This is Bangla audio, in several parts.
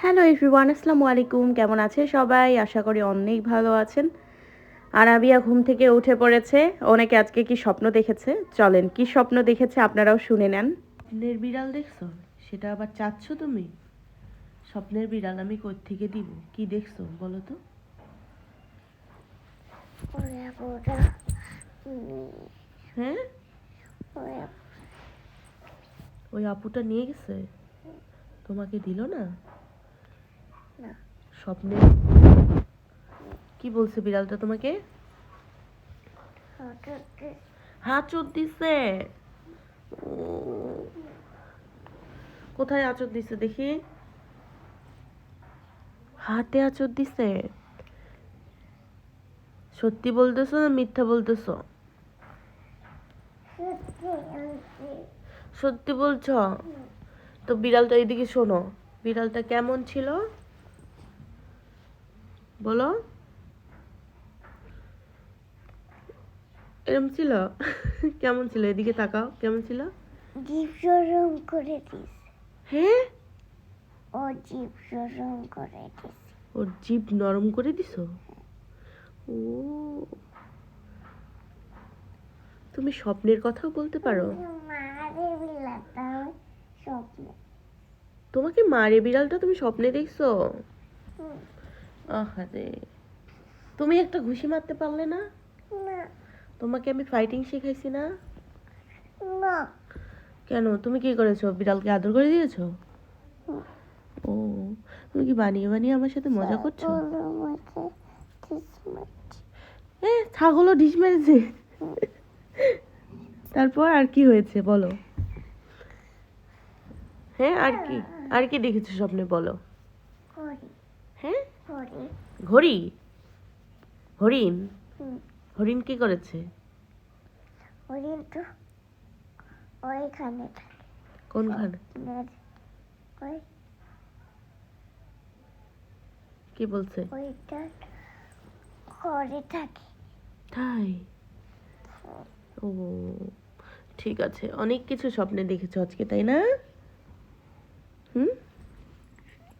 হ্যালো এভরিওয়ান আসসালামু আলাইকুম কেমন আছে সবাই? আশা করি অনেক ভালো আছেন। আরাবিয়া ঘুম থেকে উঠে পড়েছে। অনেকে আজকে কি স্বপ্ন দেখেছে? চলেন কি স্বপ্ন দেখেছে আপনারাও শুনে নেন। স্বপ্নের বিড়াল দেখছ? সেটা আবার চাচ্ছ তুমি? স্বপ্নের বিড়াল আমি কই থেকে দিব? কি দেখছ বলো তো? হ্যাঁ? ওই আপুটা নিয়ে গেছে? তোমাকে দিল না? না। স্বপ্নে। কি বলছে বিড়ালটা তোমাকে? হাত দিছে। কোথায় আচর দিছে দেখি? হাতে আচর দিছে। সত্যি বলতেছো না মিথ্যা বলতেছো? সত্যি বলছো। তো বিড়ালটা এদিকে শোনো। বিড়ালটা কেমন ছিল? বলো। এরম ছিল? কেমন ছিল? এদিকে তাকাও কেমন ছিল? জীব করে দিস। হ্যাঁ? ও জীব করে দিস। ওর জিভ নরম করে দিছো ও। তুমি স্বপ্নের কথাও বলতে পারো। তোমাকে মারে বিড়ালটা তুমি স্বপ্নে দেখছ। আহারে। তুমি একটা ঘুষি মারতে পারলে না? না। তোমাকে আমি ফাইটিং শেখাইছি না? না। কেন? তুমি কি করেছ? বিড়ালকে আদর করে দিয়েছ? ও তুমি কি বানিয়ে বানিয়ে আমার সাথে মজা করছ? এ ছাগলও ঢিস মেরেছে। তারপর আর কি হয়েছে বলো? হ্যাঁ আর কি? আর কি দেখেছ স্বপ্নে বলো? হ্যাঁ? ঘড়ি? হরিণ। হরিণ কি করেছে? হরিণ তো ওইখানে কোনখানে? কি বলছে? ওইটা ঘরে থাকে। তাই? ও ঠিক আছে। অনেক কিছু স্বপ্নে দেখেছ আজকে তাই না? হুম?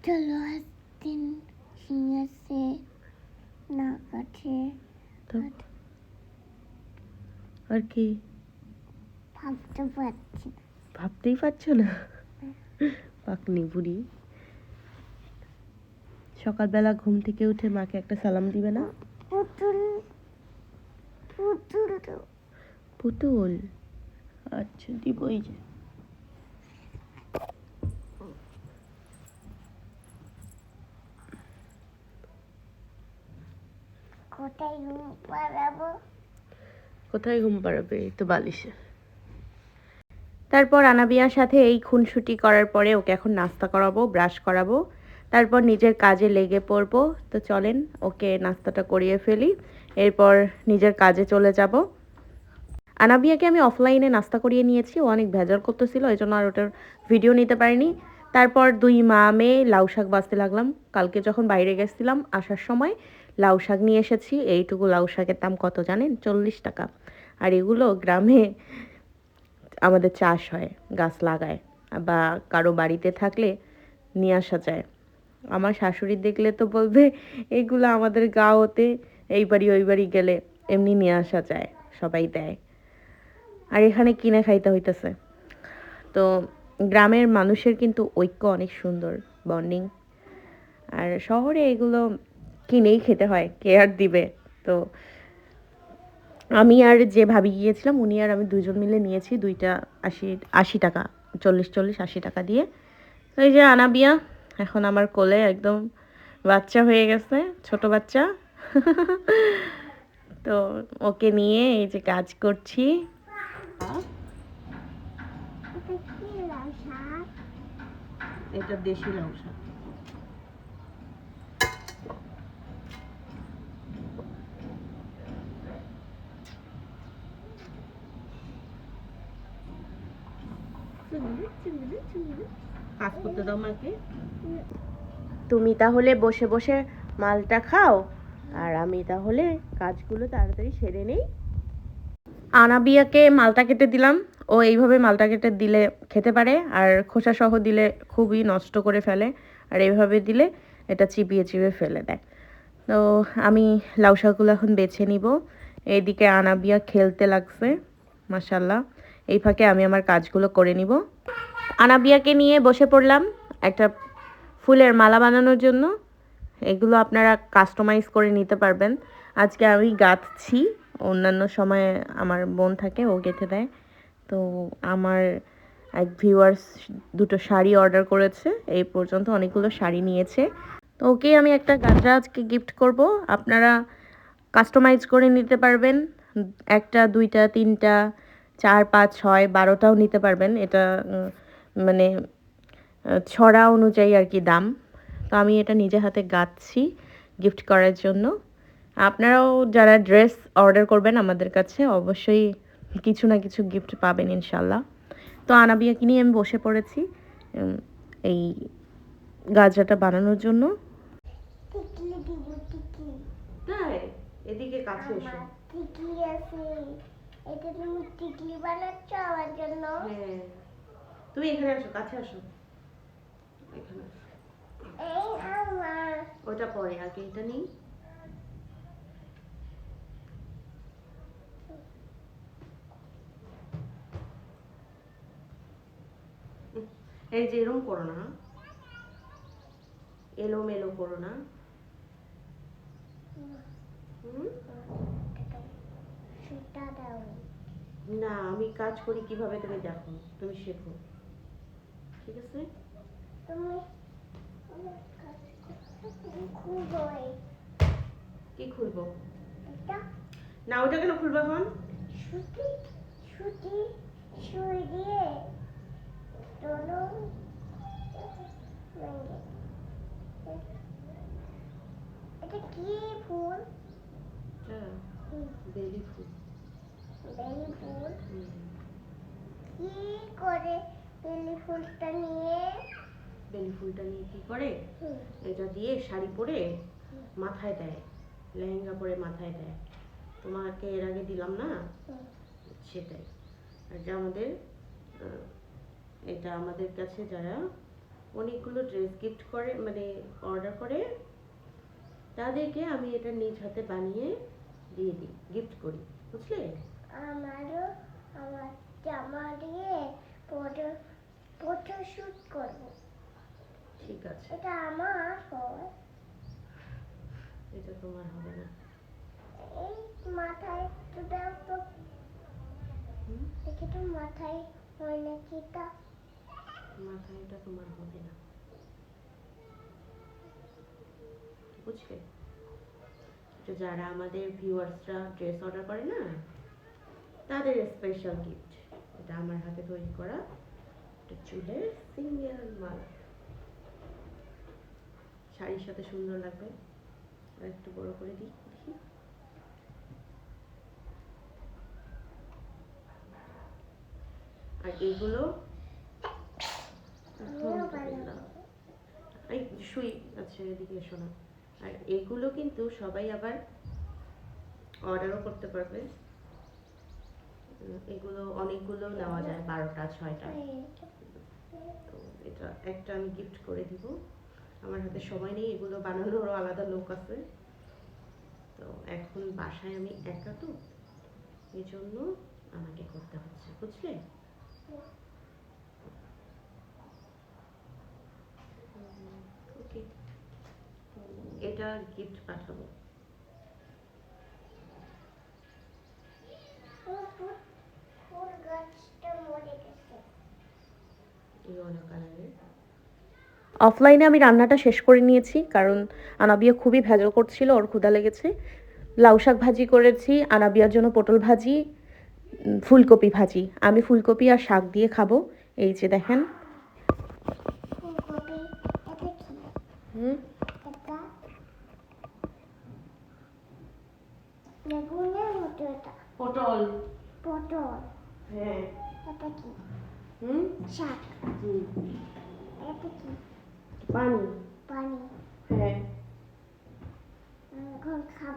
চলো একদিন শিঙেছে না কাছে আর কি ভাবতে পারছি। ভাবতেই পারছ না পাকনি বুড়ি সকালবেলা ঘুম থেকে উঠে মাকে একটা সালাম দিবে না? পুতুল। পুতুল তো। পুতুল? আচ্ছা দিবই যে। কোথায় ঘুম পাড়াবো? এই তো বালিশে। তারপর আনাবিয়ার সাথে এই খুনসুটি করার পরে ওকে এখন নাস্তা করাবো, ব্রাশ করাবো। তারপর নিজের কাজে লেগে পড়ব। তো চলেন, ওকে নাস্তাটা করিয়ে ফেলি। এরপর নিজের কাজে চলে যাব। আনাবিয়াকে আমি অফলাইনে নাস্তা করিয়ে নিয়েছি। ও অনেক ভেজাল করতেছিল, এই জন্য আর ওটার ভিডিও নিতে পারিনি। তারপর দুই মা মেয়ে লাউ শাক বাঁচতে লাগলাম। কালকে যখন বাইরে গেছিলাম আসার সময় লাউ শাক নিয়ে এসেছি। এইটুকু লাউ শাকের দাম কত জানেন? চল্লিশ টাকা। আর এগুলো গ্রামে আমাদের চাষ হয়, গাছ লাগায় বা কারও বাড়িতে থাকলে নিয়ে আসা যায়। আমার শাশুড়ি দেখলে তো বলবে, এগুলো আমাদের গাঁওতে এই বাড়ি, ওই বাড়ি গেলে এমনি নিয়ে আসা যায়, সবাই দেয়। আর এখানে কিনে খাইতে হইতেছে। তো গ্রামের মানুষের কিন্তু ঐক্য অনেক সুন্দর, বন্ডিং। আর শহরে এগুলো কিনেই খেতে হয় কে আর দিবে। তো আমি আর যে ভাবি গিয়েছিলাম, উনি আর আমি দুজন মিলে নিয়েছি দুইটা আশি আশি টাকা, চল্লিশ চল্লিশ, আশি টাকা দিয়ে। তো এই যে আনাবিয়া, এখন আমার কোলে একদম বাচ্চা হয়ে গেছে, ছোট বাচ্চা। তো ওকে নিয়ে এই যে কাজ করছি। এটা দেশি লাউ শাক। কাজ করতে দাও মাকে। তুমি তাহলে বসে বসে মালটা খাও আর আমি তাহলে কাজগুলো তাড়াতাড়ি সেরে নেই। আনাবিয়াকে মালটা কেটে দিলাম। ও এইভাবে মালটা কেটে দিলে খেতে পারে আর খোসা সহ দিলে খুবই নষ্ট করে ফেলে আর এইভাবে দিলে এটা চিপিয়ে চিপিয়ে ফেলে দেয়। তো আমি লাউ শাকগুলো এখন বেছে নিব। এইদিকে আনাবিয়া খেলতে লাগছে মাসাল্লাহ এই ফাঁকে আমি আমার কাজগুলো করে নিব। আনাবিয়াকে নিয়ে বসে পড়লাম একটা ফুলের মালা বানানোর জন্য। এগুলো আপনারা কাস্টমাইজ করে নিতে পারবেন। আজকে আমি গাঁথছি, অন্যান্য সময়ে আমার বোন থাকে, ও গেঁথে দেয়। তো আমার এক ভিউয়ার্স দুটো শাড়ি অর্ডার করেছে, এই পর্যন্ত অনেকগুলো শাড়ি নিয়েছে। তো ওকে আমি একটা গাজরা আজকে গিফট করব। আপনারা কাস্টমাইজ করে নিতে পারবেন। একটা, দুইটা, তিনটা, চার, পাঁচ, ছয়, বারোটাও নিতে পারবেন। এটা মানে ছড়া অনুযায়ী আর কি দাম। তো আমি এটা নিজে হাতে গাচ্ছি গিফট করার জন্য। আপনারাও যারা ড্রেস অর্ডার করবেন আমাদের কাছে অবশ্যই কিছু না কিছু গিফট পাবেন ইনশাল্লাহ তো আনাবিয়াকে নিয়ে আমি বসে পড়েছি এই গাজরাটা বানানোর জন্য। এদিকে কাছে টিকলি আছে। এটা তুমি টিকলি বানাচ্ছ আমার জন্য? হ্যাঁ। তুমি এখানে আসো কাছে আসো। এখানে ওটা পরে আগে এটা নেই। এই যে এরম করো না। এলো মেলো করো না? না আমি কাজ করি কীভাবে তুমি দেখো তুমি শেখো। ঠিক আছে? হয় কি খুলবো? এটা না ওটা কেন খুলবো এখন? এটা কি ফুল। বেলি ফুল। বেলি ফুল কি করে বেলি ফুলটা নিয়ে। বেলি ফুলটা নিয়ে কি করে? এটা দিয়ে শাড়ি পরে মাথায় দেয় লেহেঙ্গা পরে মাথায় দেয়। তোমাকে এর আগে দিলাম না? সেটাই। আর যে আমাদের এটা আমাদের কাছে যারা অনেকগুলো ড্রেস গিফট করে মানে অর্ডার করে তাদেরকে আমি এটা নিজ হাতে বানিয়ে দিয়ে দিই গিফট করি। বুঝলে? আমারও আমার জামা দিয়ে ফটো ফটো শুট করব। ঠিক আছে। এটা আমার হয়। এটা তোমার হবে না। এই মাথায় একটু দাও তো? দেখি তো মাথায় হয় নাকি তা মাথায় এটা তোমার হবে না। বুঝলে? তো যারা আমাদের ভিউয়ার্সরা ড্রেস অর্ডার করে না তাদের স্পেশাল গিফট এটা আমার হাতে তৈরি করা। একটা চুলের সিঙ্গেল মালা। শাড়ির সাথে সুন্দর লাগবে। আর একটু বড় করে দিই দেখি। আর এগুলো আমিও আলহামদুলিল্লাহ। বানাবো। এই শুই আচ্ছা এদিকে এসো না। আর এগুলো কিন্তু সবাই আবার অর্ডারও করতে পারবে। এগুলো অনেকগুলো নেওয়া যায় বারোটা ছয়টা। তো এটা একটা আমি গিফট করে দিব। আমার হাতে সময় নেই এগুলো বানানোরও আলাদা লোক আছে। তো এখন বাসায় আমি একা তো এই জন্য আমাকে করতে হচ্ছে বুঝলে? ওকে। এটা গিফট পাঠাবো ফুল ফুল ফুল গাছটা মরে গেছে ইয়েলো কালারের অফলাইনে আমি রান্নাটা শেষ করে নিয়েছি কারণ আনাবিয়া খুবই ভেজাল করছিল ওর ক্ষুধা লেগেছে। লাউ শাক ভাজি করেছি আনাবিয়ার জন্য পটল ভাজি ফুলকপি ভাজি। আমি ফুলকপি আর শাক দিয়ে খাব। এই যে দেখেন। পটল। পটল। হ্যাঁ। হুম? শাক। হুম এটা কি পানি। পানি। হ্যাঁ। এখন খাব।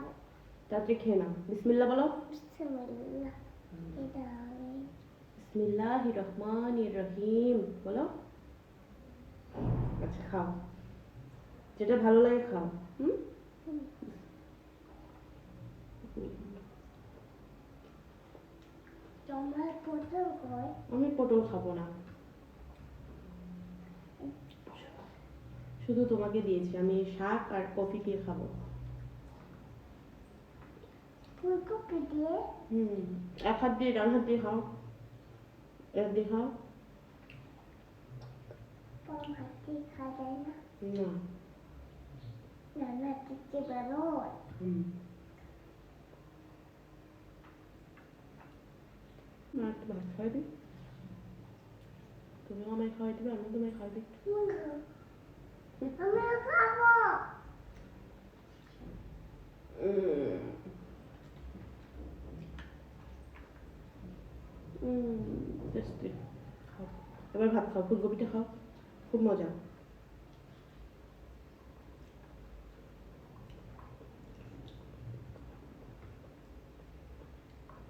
তাড়াতাড়ি খেয়ে নাও। বিসমিল্লাহ বলো। বিসমিল্লাহ। এটা বিসমিল্লাহ রহমান রহিম বলো। আচ্ছা খাও। যেটা ভালো লাগে খাও। হুম। তোমার পটল কই? আমি পটল খাব না। শুধু তোমাকে দিয়েছি আমি শাক আর কফি দিয়ে খাব। ফুলকপি দিয়ে? হুম এক হাত দিয়ে ডান হাত দিয়ে খাও। এক দিয়ে খাও। খাওয়া যায় না? না। মা একটু ভাত খাওয়াই দিই তুমি আমায় খাওয়াই দিবে আমি তোমায় খাওয়াই দিই এবার ভাত খাও ফুলকপিটা খাও খুব মজা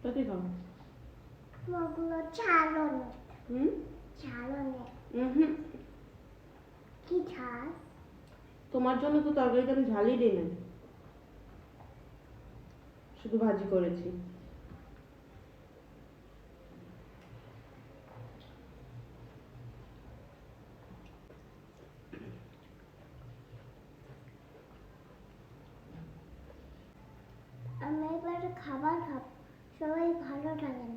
তাতে খাও ওগুলো হুম? হুম কি ঝাল? তোমার জন্য তো তরকারিটা আমি ঝালই দিই না। শুধু ভাজি করেছি। আমি এবার খাবার খাব। সবাই ভালো লাগে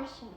না